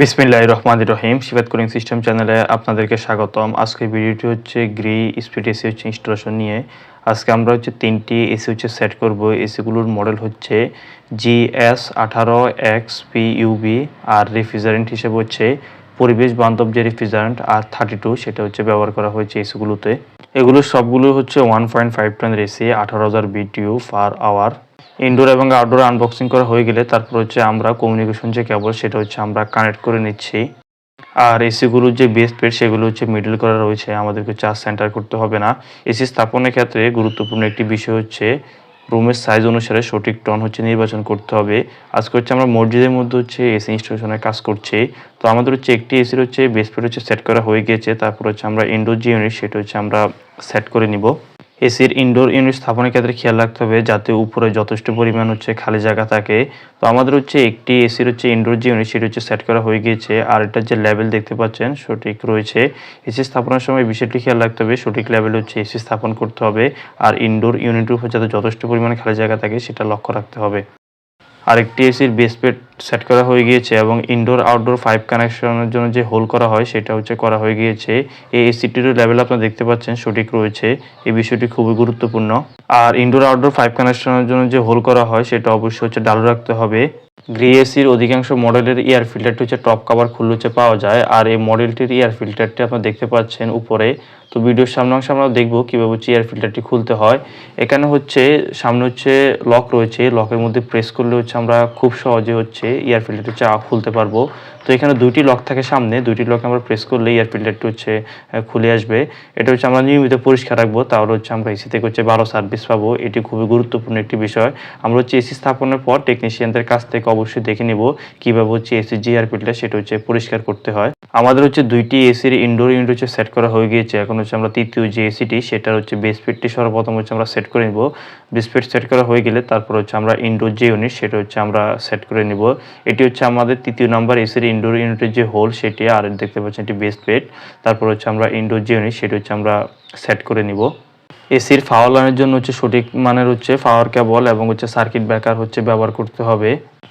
বিসমিল্লাহ রহমান রহিম শিবাদ কোরিং সিস্টেম চ্যানেলে আপনাদেরকে স্বাগতম। আজকে ভিডিওটি হচ্ছে গ্রি স্পিড এসি হচ্ছে ইনস্টলেশন নিয়ে। আজকে আমরা হচ্ছে তিনটি এসি হচ্ছে সেট করব। এসিগুলোর মডেল হচ্ছে জি এস আঠারো এক্স পি ইউবি আর রেফ্রিজারেন্ট হিসেবে হচ্ছে পরিবেশ বান্ধব যে রেফ্রিজারেন্ট আর থার্টি টু সেটা হচ্ছে ব্যবহার করা হয়েছে এসিগুলোতে এগুলো সবগুলো হচ্ছে ওয়ান পয়েন্ট ফাইভ টনের এসি আঠারো হাজার বিটিউ পার আওয়ার ইনডোর এবং আউটডোর আনবক্সিং করা হয়ে গেলে তারপর হচ্ছে আমরা কমিউনিকেশন যে কেবল সেটা হচ্ছে আমরা কানেক্ট করে নিচ্ছি। আর এসিগুলোর যে বেস পেড সেগুলো হচ্ছে মিডল করা রয়েছে, আমাদেরকে চার্জ সেন্টার করতে হবে না। এসি স্থাপনের ক্ষেত্রে গুরুত্বপূর্ণ একটি বিষয় হচ্ছে রুমের সাইজ অনুসারে সঠিক টন হচ্ছে নির্বাচন করতে হবে। আজকে হচ্ছে আমরা মসজিদের মধ্যে হচ্ছে এসি ইনস্টলেশনের কাজ করছে। তো আমাদের হচ্ছে একটি এসির হচ্ছে বেস হচ্ছে সেট করা হয়ে গিয়েছে। তারপর হচ্ছে আমরা ইনডোর যে ইউনিট সেটা হচ্ছে আমরা সেট করে নিব। এসির ইনডোর ইউনিট স্থাপনের ক্ষেত্রে খেয়াল রাখতে হবে, যাতে উপরে যথেষ্ট পরিমাণ হচ্ছে খালি জায়গা থাকে। তো আমাদের হচ্ছে একটি এসির হচ্ছে ইনডোর যে ইউনিট সেটি হচ্ছে সেট করা হয়ে গিয়েছে। আর এটার যে লেভেল দেখতে পাচ্ছেন, সঠিক রয়েছে। এসি স্থাপনের সময় বিষয়টি খেয়াল রাখতে হবে, সঠিক লেভেল হচ্ছে এসি স্থাপন করতে হবে। আর ইনডোর ইউনিটের উপর যাতে যথেষ্ট পরিমাণে খালি জায়গা থাকে, সেটা লক্ষ্য রাখতে হবে। আরেকটি এসির বেস পেড সেট করা হয়ে গিয়েছে এবং ইনডোর আউটডোর ফাইভ কানেকশনের জন্য যে হোল করা হয়, সেটা হচ্ছে করা হয়ে গিয়েছে। এই এসিটির লেভেল আপনারা দেখতে পাচ্ছেন, সঠিক রয়েছে। এই বিষয়টি খুবই গুরুত্বপূর্ণ। আর ইনডোর আউটডোর ফাইভ কানেকশনের জন্য যে হোল করা হয়, সেটা অবশ্যই হচ্ছে ডালু রাখতে হবে। গ্রি এসির অধিকাংশ মডেলের এয়ার ফিল্টারটি হচ্ছে টপ কাভার খুললে হচ্ছে পাওয়া যায়। আর এই মডেলটির এয়ার ফিল্টারটি আপনারা দেখতে পাচ্ছেন উপরে। তো ভিডিওর সামনে অংশে আমরা দেখব কীভাবে হচ্ছে এয়ার ফিল্টারটি খুলতে হয়। এখানে হচ্ছে, সামনে হচ্ছে লক রয়েছে লকের মধ্যে প্রেস করলে হচ্ছে আমরা খুব সহজে হচ্ছে এয়ার ফিল্টারটি হচ্ছে খুলতে পারব। তো এখানে দুইটি লক থাকে সামনে, দুইটি লক আমরা প্রেস করলে এয়ার ফিল্টারটি হচ্ছে খুলে আসবে। এটা হচ্ছে আমরা নিয়মিত পরিষ্কার রাখব, তাহলে হচ্ছে আমরা এসি থেকে হচ্ছে ভালো সার্ভিস পাবো। এটি খুবই গুরুত্বপূর্ণ একটি বিষয়। আমরা হচ্ছে এসি স্থাপনের পর টেকনিশিয়ানদের কাছ থেকে অবশ্যই দেখে নিব কীভাবে হচ্ছে এসি যে এয়ার ফিল্টার সেটা হচ্ছে পরিষ্কার করতে হয়। আমাদের হচ্ছে দুইটি এসির ইনডোর ইউনিট হচ্ছে সেট করা হয়ে গিয়েছে। এখন হচ্ছে আমরা তৃতীয় যে এসিটি সেটার হচ্ছে বেস ফিটটি সর্বপ্রথম হচ্ছে আমরা সেট করে নিব। বেস ফিট সেট করা হয়ে গেলে তারপর হচ্ছে আমরা ইনডোর যে ইউনিট সেটা হচ্ছে আমরা সেট করে নিব। এটি হচ্ছে আমাদের তৃতীয় নাম্বার এসির ইনডোর ইউনিটের যে হোল সেটি আর দেখতে পাচ্ছেন এটি বেসপিড তারপর হচ্ছে আমরা ইনডোর যে ইউনিট সেটা হচ্ছে আমরা সেট করে নিব। এসির ফাওয়ার লাইনের জন্য হচ্ছে সঠিক মানের হচ্ছে পাওয়ার কেবল এবং হচ্ছে সার্কিট ব্রেকার হচ্ছে ব্যবহার করতে হবে।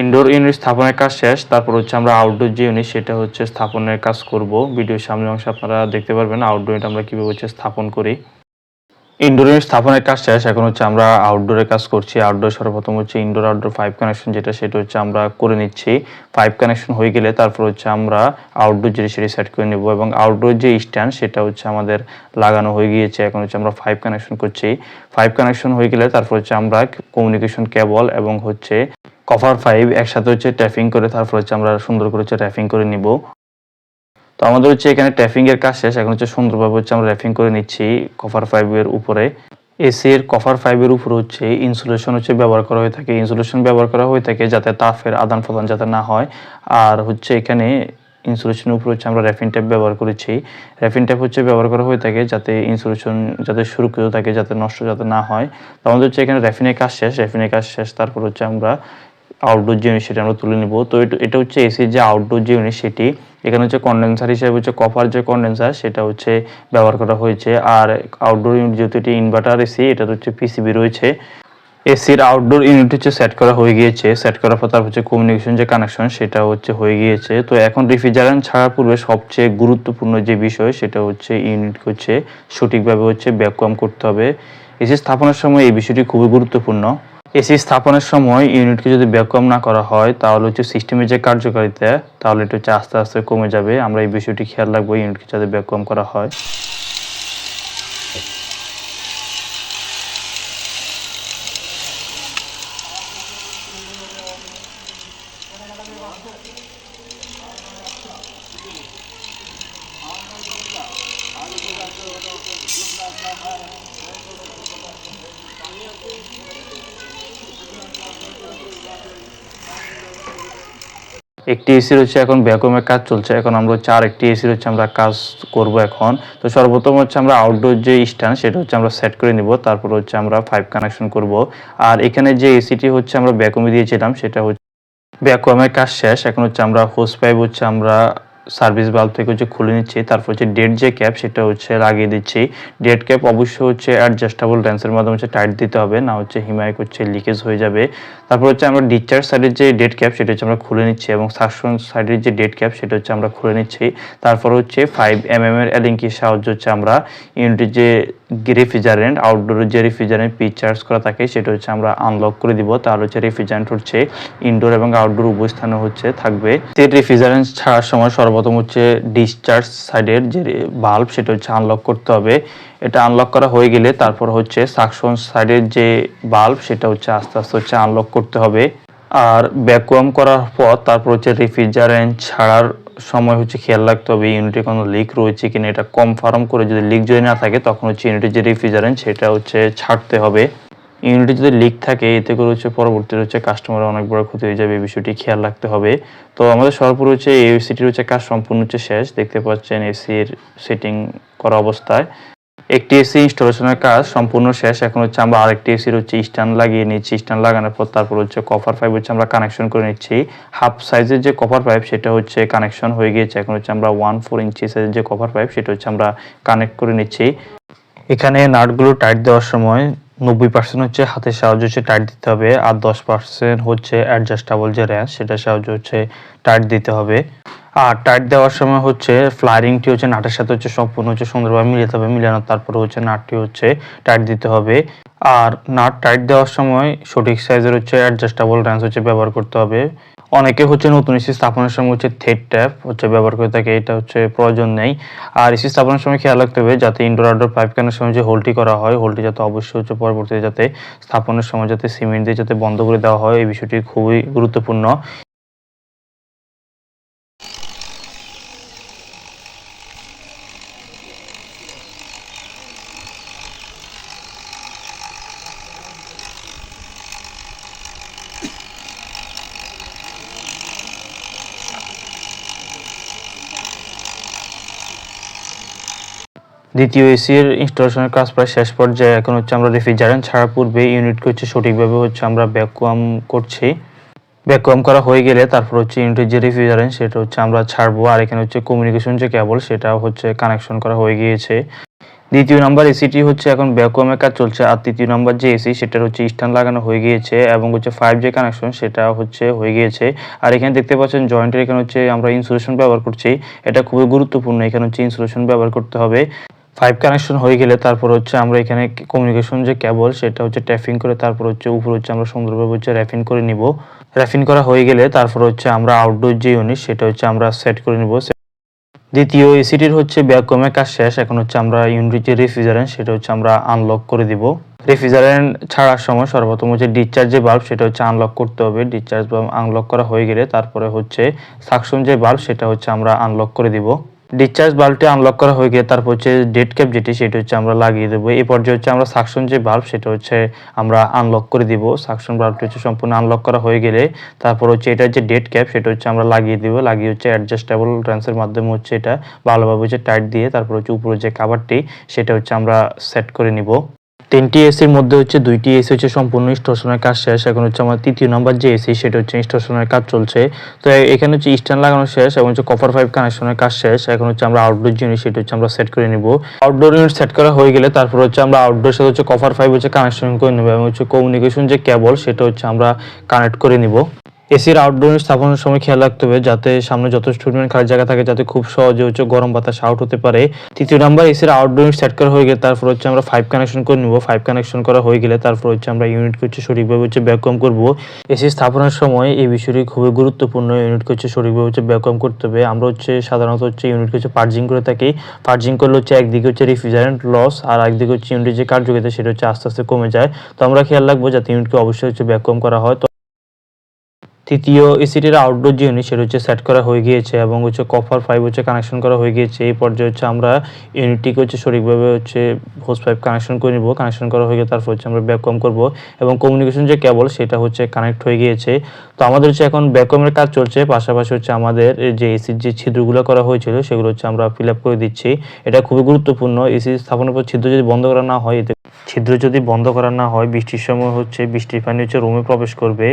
ইনডোর ইউনিট স্থাপনের কাজ শেষ, তারপর হচ্ছে আমরা আউটডোর যে ইউনিট সেটা হচ্ছে স্থাপনের কাজ করব। ভিডিওর সামনে অংশে আপনারা দেখতে পারবেন আউটডোর ইউনিট আমরা কীভাবে হচ্ছে স্থাপন করি। ইনডোর ইউনিট স্থাপনের কাজ শেষ। এখন হচ্ছে আমরা আউটডোরের কাজ করছি। আউটডোর সর্বপ্রথম হচ্ছে ইনডোর আউটডোর ফাইভ কানেকশন যেটা, সেটা হচ্ছে আমরা করে নিচ্ছি। ফাইভ কানেকশন হয়ে গেলে তারপর হচ্ছে আমরা আউটডোর যেটি সেটি সেট করে নেব এবং আউটডোর যে স্ট্যান্ড সেটা হচ্ছে আমাদের লাগানো হয়ে গিয়েছে। এখন হচ্ছে আমরা ফাইভ কানেকশন করছি। ফাইভ কানেকশন হয়ে গেলে তারপর হচ্ছে আমরা কমিউনিকেশন কেবল এবং হচ্ছে কভার ফাইভ একসাথে হচ্ছে ট্যাপিং করে তারপর হচ্ছে আমরা সুন্দর করে হচ্ছে র্যাপিং করে নিব। তো আমাদের হচ্ছে এখানে ট্যাপিং এর কাজ শেষ। এখন হচ্ছে সুন্দরভাবে হচ্ছে আমরা র্যাপিং করে নিচ্ছি কভার ফাইভের উপরে। এসির কভার ফাইভের উপর হচ্ছে ইনসুলেশন হচ্ছে ব্যবহার করা হয়ে থাকে। ইনসুলেশন ব্যবহার করা হয়ে থাকে যাতে তাপের আদান প্রদান যাতে না হয়। আর হচ্ছে এখানে ইনসুলেশনের উপর হচ্ছে আমরা র্যাফিন ট্যাপ ব্যবহার করেছি। র্যাফিন ট্যাপ হচ্ছে ব্যবহার করা হয়ে থাকে যাতে ইনসুলেশন যাতে সুরক্ষিত থাকে, যাতে নষ্ট যাতে না হয়। তো আমাদের হচ্ছে এখানে র্যাফিনের কাজ শেষ। র্যাফিনের কাজ শেষ। তারপর হচ্ছে আমরা আউটডোর যে ইউনিট আমরা তুলে নিব। তো এটা- হচ্ছে এসির যে আউটডোর যে ইউনিট সেটি, এখানে হচ্ছে কন্ডেন্সার হিসেবে হচ্ছে কপার যে কন্ডেন্সার সেটা হচ্ছে ব্যবহার করা হয়েছে। আর আউটডোর ইউনিট যেহেতু এটি ইনভার্টার এসি এটা হচ্ছে পিসিবি রয়েছে। এসির আউটডোর ইউনিট হচ্ছে সেট করা হয়ে গিয়েছে। সেট করার পর তার হচ্ছে কমিউনিকেশন যে কানেকশন সেটা হচ্ছে হয়ে গিয়েছে। তো এখন রেফ্রিজারেন্ট ছাড়ার পূর্বে সবচেয়ে গুরুত্বপূর্ণ যে বিষয়, সেটা হচ্ছে ইউনিট হচ্ছে সঠিকভাবে হচ্ছে ব্যাকুয়াম করতে হবে। এসি স্থাপনের সময় এই বিষয়টি খুবই গুরুত্বপূর্ণ। এসি স্থাপনের সময় ইউনিটকে যদি ব্যাকম না করা হয়, তাহলে হচ্ছে সিস্টেমের যে কার্যকারিতা, তাহলে এটা হচ্ছে আস্তে আস্তে কমে যাবে। আমরা এই বিষয়টি খেয়াল রাখব, ইউনিটকে যাতে ব্যাকম করা হয়। একটি এসির হচ্ছে এখন ভ্যাকুমের কাজ চলছে। এখন আমরা আর একটি এসির হচ্ছে আমরা কাজ করব এখন। তো সর্বপ্রথম হচ্ছে আমরা আউটডোর যে স্ট্যান্ড সেটা হচ্ছে আমরা সেট করে নিব। তারপর হচ্ছে আমরা ফাইভ কানেকশন করব। আর এখানে যে এসিটি হচ্ছে আমরা ভ্যাকুমে দিয়েছিলাম, সেটা হচ্ছে ভ্যাকুমের কাজ শেষ। এখন হচ্ছে আমরা হোস পাইপ হচ্ছে আমরা সার্ভিস বাল্ব থেকে হচ্ছে খুলে নিচ্ছি, তারপর হচ্ছে ডেট যে ক্যাপ সেটা হচ্ছে লাগিয়ে দিচ্ছি। ডেট ক্যাপ অবশ্যই হচ্ছে অ্যাডজাস্টেবল রেন্সের মাধ্যমে হচ্ছে টাইট দিতে হবে, না হচ্ছে হিমায়ক হচ্ছে লিকেজ হয়ে যাবে। তারপর হচ্ছে আমরা ডিসচার্জ সাইডের যে ডেট ক্যাপ সেটা হচ্ছে আমরা খুলে নিচ্ছি এবং সাকশন সাইডের যে ডেট ক্যাপ সেটা হচ্ছে আমরা খুলে নিচ্ছি। তারপর হচ্ছে ফাইভ এম এম এর এলিঙ্কির সাহায্য হচ্ছে আমরা ইউনিটের যে রেফ্রিজারেন্ট আউটডোরের যে রেফ্রিজারেন্ট পিচ চার্জ করা থাকে সেটা হচ্ছে আমরা আনলক করে দিব। তাহলে হচ্ছে রেফ্রিজারেন্ট হচ্ছে ইনডোর এবং আউটডোর উভয় স্থানে হচ্ছে থাকবে। রেফ্রিজারেন্ট ছাড়ার সময় সর্বপ্রথম হচ্ছে ডিসচার্জ সাইডের যে বাল্ব সেটা হচ্ছে আনলক করতে হবে। এটা আনলক করা হয়ে গেলে তারপর হচ্ছে সাকশন সাইডের যে বাল্ব সেটা হচ্ছে আস্তে আস্তে হচ্ছে আনলক করতে হবে। আর ভ্যাকুয়াম করার পর তারপর হচ্ছে রেফ্রিজারেন্ট ছাড়ার সময় হচ্ছে খেয়াল রাখতে হবে ইউনিটে কোনো লিক রয়েছে কিনা, এটা কনফার্ম করে যদি লিক যদি না থাকে, তখন হচ্ছে ইউনিটের যে রেফ্রিজারেন্ট সেটা হচ্ছে ছাড়তে হবে। ইউনিটে যদি লিক থাকে, এতে করে হচ্ছে পরবর্তীতে হচ্ছে কাস্টমারের অনেক বড় ক্ষতি হয়ে যাবে, এই বিষয়টি খেয়াল রাখতে হবে। তো আমাদের সর্বোপরি হচ্ছে এসিটির হচ্ছে কাজ সম্পূর্ণ হচ্ছে শেষ। দেখতে পাচ্ছেন এসির সেটিং করা অবস্থায়। একটি এসি ইনস্টলেশনের কাজ সম্পূর্ণ শেষ। এখন হচ্ছে আমরা আরেকটি এসির হচ্ছে স্ট্যান্ড লাগিয়ে নিচ্ছি। স্ট্যান্ড লাগানোর পর তারপর হচ্ছে কপার পাইপ হচ্ছে আমরা কানেকশন করে নিচ্ছি। হাফ সাইজের যে কপার পাইপ সেটা হচ্ছে কানেকশন হয়ে গিয়েছে। এখন হচ্ছে আমরা ওয়ান ফোর ইঞ্চি সাইজের যে কপার পাইপ সেটা হচ্ছে আমরা কানেক্ট করে নিচ্ছি। এখানে নাটগুলো টাইট দেওয়ার সময় নব্বই পার্সেন্ট হচ্ছে হাতের সাহায্য হচ্ছে টাইট দিতে হবে আর দশ পার্সেন্ট হচ্ছে অ্যাডজাস্টেবল যে র্যাঞ্চ সেটা সাহায্য হচ্ছে টাইট দিতে হবে। আর টাইট দেওয়ার সময় হচ্ছে ফ্লারিংটি হচ্ছে নাটের সাথে হচ্ছে সম্পূর্ণ হচ্ছে সুন্দরভাবে মিলাতে হবে, মিলানোর তারপরে হচ্ছে নাটটি হচ্ছে টাইট দিতে হবে। আর নাট টাইট দেওয়ার সময় সঠিক সাইজের হচ্ছে অ্যাডজাস্টেবল র্যাঞ্চ হচ্ছে ব্যবহার করতে হবে। অনেকে হচ্ছে নতুন এসি স্থাপনের সময় হচ্ছে থেড ট্যাপ হচ্ছে ব্যবহার করে থাকে, এটা হচ্ছে প্রয়োজন নেই। আর এসি স্থাপনের সময় খেয়াল রাখতে হবে যাতে ইনডোর আউটডোর পাইপ কেনার সময় যে হোলটি করা হয় হোলটি যাতে অবশ্যই হচ্ছে পরবর্তীতে যাতে স্থাপনের সময় যাতে সিমেন্ট দিয়ে যাতে বন্ধ করে দেওয়া হয়, এই বিষয়টি খুবই গুরুত্বপূর্ণ। দ্বিতীয় এসির ইনস্টলেশনের কাজ প্রায় শেষ পর্যায়ে। এখন হচ্ছে আমরা রেফ্রিজারেন্ট ছাড়ার পূর্বে ইউনিটকে হচ্ছে সঠিকভাবে হচ্ছে আমরা ভ্যাকুয়াম করছি। ভ্যাকুয়াম করা হয়ে গেলে তারপর হচ্ছে ইউনিটের যে রেফ্রিজারেন্ট সেটা হচ্ছে আমরা ছাড়বো। আর এখানে হচ্ছে কমিউনিকেশন যে কেবল সেটা হচ্ছে কানেকশন করা হয়ে গিয়েছে। দ্বিতীয় নাম্বার এসিটি হচ্ছে এখন ভ্যাকুয়ামের কাজ চলছে। আর তৃতীয় নাম্বার যে এসি সেটার হচ্ছে স্ট্যান্ড লাগানো হয়ে গিয়েছে এবং হচ্ছে ফাইভ জি কানেকশন সেটা হচ্ছে হয়ে গিয়েছে। আর এখানে দেখতে পাচ্ছেন জয়েন্টের এখানে হচ্ছে আমরা ইনসুলেশন ব্যবহার করছি। এটা খুবই গুরুত্বপূর্ণ। এখানে হচ্ছে ইনসুলেশন ব্যবহার করতে হবে। ফাইভ কানেকশন হয়ে গেলে তারপর হচ্ছে আমরা এখানে কমিউনিকেশন যে কেবল সেটা হচ্ছে ট্যাপিং করে তারপর হচ্ছে উপর হচ্ছে আমরা সুন্দরভাবে হচ্ছে র্যাফিং করে নিব। র্যাফিং করা হয়ে গেলে তারপর হচ্ছে আমরা আউটডোর যে ইউনিট সেটা হচ্ছে আমরা সেট করে নিব। দ্বিতীয় এসিটির হচ্ছে ব্যাককমের কাজ শেষ। এখন হচ্ছে আমরা ইউনিট যে রেফ্রিজারেন্ট সেটা হচ্ছে আমরা আনলক করে দিব। রেফ্রিজারেন্ট ছাড়ার সময় সর্বপ্রথম হচ্ছে ডিসচার্জ যে বাল্ব সেটা হচ্ছে আনলক করতে হবে। ডিসচার্জ বাল্ব আনলক করা হয়ে গেলে তারপরে হচ্ছে সাকশন যে বাল্ব সেটা হচ্ছে আমরা আনলক করে দিব। ডিসচার্জ বাল্বটি আনলক করা হয়ে গিয়ে তারপর হচ্ছে ডেড ক্যাপ যেটি, সেটা হচ্ছে আমরা লাগিয়ে দেবো। এই পর্যায়ে হচ্ছে আমরা সাকশন যে বাল্ব সেটা হচ্ছে আমরা আনলক করে দিব। সাকশন বাল্বটি হচ্ছে সম্পূর্ণ আনলক করা হয়ে গেলে তারপর হচ্ছে এটার যে ডেড ক্যাপ সেটা হচ্ছে আমরা লাগিয়ে দেবো। লাগিয়ে হচ্ছে অ্যাডজাস্টেবল ট্রান্সের মাধ্যমে হচ্ছে এটা ভালোভাবে হচ্ছে টাইট দিয়ে তারপর হচ্ছে উপরে যে কাভারটি সেটা হচ্ছে আমরা সেট করে নিব। তিনটি এসির মধ্যে হচ্ছে দুইটি এসি হচ্ছে সম্পূর্ণ ইনস্টলেশনের কাজ শেষ। এখন হচ্ছে আমার তৃতীয় নাম্বার যে এসি সেটা হচ্ছে ইনস্টলেশনের কাজ চলছে। তো এখানে হচ্ছে স্ট্যান্ড লাগানো শেষ এবং হচ্ছে কপার পাইপ কানেকশনের কাজ শেষ। এখন হচ্ছে আমরা আউটডোর ইউনিট সেটা হচ্ছে আমরা সেট করে নিব। আউটডোর ইউনিট সেট করা হয়ে গেলে তারপর হচ্ছে আমরা আউটডোর সাথে হচ্ছে কপার পাইপ হচ্ছে কানেকশন করে নেব এবং হচ্ছে কমিউনিকেশন যে কেবল সেটা হচ্ছে আমরা কানেক্ট করে নিব। এসির আউটডোর স্থাপনের সময় খেয়াল রাখতে হবে যাতে সামনে যথেষ্ট পরিমাণ খালি জায়গা থাকে, যাতে খুব সহজে হচ্ছে গরম বাতাস আউট হতে পারে। তৃতীয় নাম্বার এসির আউটডোর সেট করা হয়ে গেলে তারপর হচ্ছে আমরা ফাইভ কানেকশন করে নিব। ফাইভ কানেকশন করা হয়ে গেলে তারপর হচ্ছে আমরা ইউনিটকে হচ্ছে সঠিকভাবে হচ্ছে ব্যাকম করব। এসি স্থাপনের সময় এই বিষয়টি খুবই গুরুত্বপূর্ণ ইউনিটকে হচ্ছে সঠিকভাবে হচ্ছে ব্যাকম করতে হবে। আমরা হচ্ছে সাধারণত হচ্ছে ইউনিটকে হচ্ছে পার্জিং করে থাকি। পার্জিং করলে হচ্ছে একদিকে হচ্ছে রিফ্রিজারেন্ট লস আর একদিকে হচ্ছে ইউনিটের যে কার্যকারিতা, সেটা হচ্ছে আস্তে আস্তে কমে যায়। তো আমরা খেয়াল রাখব যাতে ইউনিটকে অবশ্যই হচ্ছে ব্যাকম করা হয়। তৃতীয় এসিটির আউটডোর যে ইউনিট সেটা হচ্ছে সেট করা হয়ে গিয়েছে এবং হচ্ছে কপার পাইপ হচ্ছে কানেকশন করা হয়ে গিয়েছে। এই পর্যায়ে হচ্ছে আমরা ইউনিটটিকে হচ্ছে সঠিকভাবে হচ্ছে হোস পাইপ কানেকশন করে নিব কানেকশন করা হয়ে গেলে তারপর হচ্ছে আমরা ব্যাককম করব এবং কমিউনিকেশন যে কেবল সেটা হচ্ছে কানেক্ট হয়ে গিয়েছে। তো আমাদের হচ্ছে এখন ব্যাককমের কাজ চলছে, পাশাপাশি হচ্ছে আমাদের যে এসির যে ছিদ্রগুলো করা হয়েছিল সেগুলো হচ্ছে আমরা ফিল আপ করে দিচ্ছি। এটা খুবই গুরুত্বপূর্ণ এসি স্থাপনের পর ছিদ্র যদি বন্ধ করা না হয় এতে ছিদ্র যদি বন্ধ করা না হয়, বৃষ্টির সময় হচ্ছে বৃষ্টির পানি হচ্ছে রুমে প্রবেশ করবে।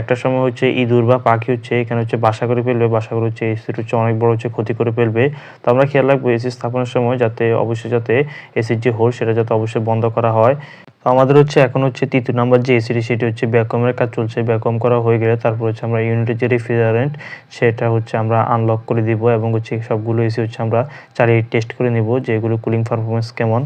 একটা সময় হচ্ছে ইঁদুর বা পাখি হচ্ছে, এখানে হচ্ছে বাসা করে ফেলবে, বাসা করে হচ্ছে এসির হচ্ছে অনেক বড় হচ্ছে ক্ষতি করে ফেলবে। তো আমরা খেয়াল রাখব এসি স্থাপনের সময় যাতে অবশ্যই যাতে এসির যে হোল সেটা যাতে অবশ্যই বন্ধ করা হয়। তো আমাদের হচ্ছে এখন হচ্ছে তৃতীয় নাম্বার যে এসিটি সেটি হচ্ছে ব্যাকমের কাজ চলছে। ব্যাকম করা হয়ে গেলে তারপর হচ্ছে আমরা ইউনিটের যে রেফ্রিজারেন্ট সেটা হচ্ছে আমরা আনলক করে দিব এবং হচ্ছে সবগুলো এসি হচ্ছে আমরা চালিয়ে টেস্ট করে নিব যে এগুলো কুলিং পারফরমেন্স কেমন।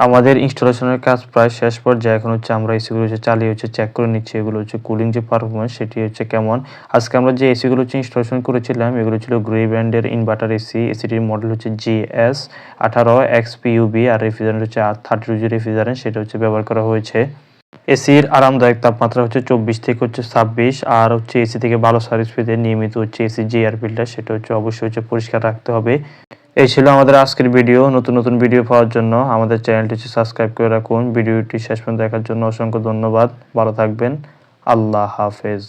আমাদের ইনস্টলেশনের কাজ প্রায় শেষ পর্যায়ে। এখন হচ্ছে আমরা এসিগুলো হচ্ছে চালিয়ে হচ্ছে চেক করে নিচ্ছি। এগুলো হচ্ছে কুলিং যে পারফরমেন্স সেটি হচ্ছে কেমন। আজকে আমরা যে এসিগুলো হচ্ছে ইনস্টলেশন করেছিলাম, এগুলো ছিল গ্রে ব্র্যান্ডের ইনভার্টার এসি এসিটির মডেল হচ্ছে জি এস আঠারো এক্স পিউবি আর রেফ্রিজারেন্ট হচ্ছে থার্টি টু জি রেফ্রিজারেন্ট সেটা হচ্ছে ব্যবহার করা হয়েছে। এসির আরামদায়ক তাপমাত্রা হচ্ছে চব্বিশ থেকে হচ্ছে ছাব্বিশ আর হচ্ছে এসি থেকে ভালো সার্ভিস পেতে নিয়মিত হচ্ছে এসি যে এয়ার ফিল্টার সেটা হচ্ছে অবশ্যই হচ্ছে পরিষ্কার রাখতে হবে। এই ছিল আমাদের আজকের ভিডিও। নতুন নতুন ভিডিও পাওয়ার জন্য আমাদের চ্যানেলটি সাবস্ক্রাইব করে রাখুন। ভিডিওটি শেষ পর্যন্ত দেখার জন্য অসংখ্য ধন্যবাদ। ভালো থাকবেন। আল্লাহ হাফেজ।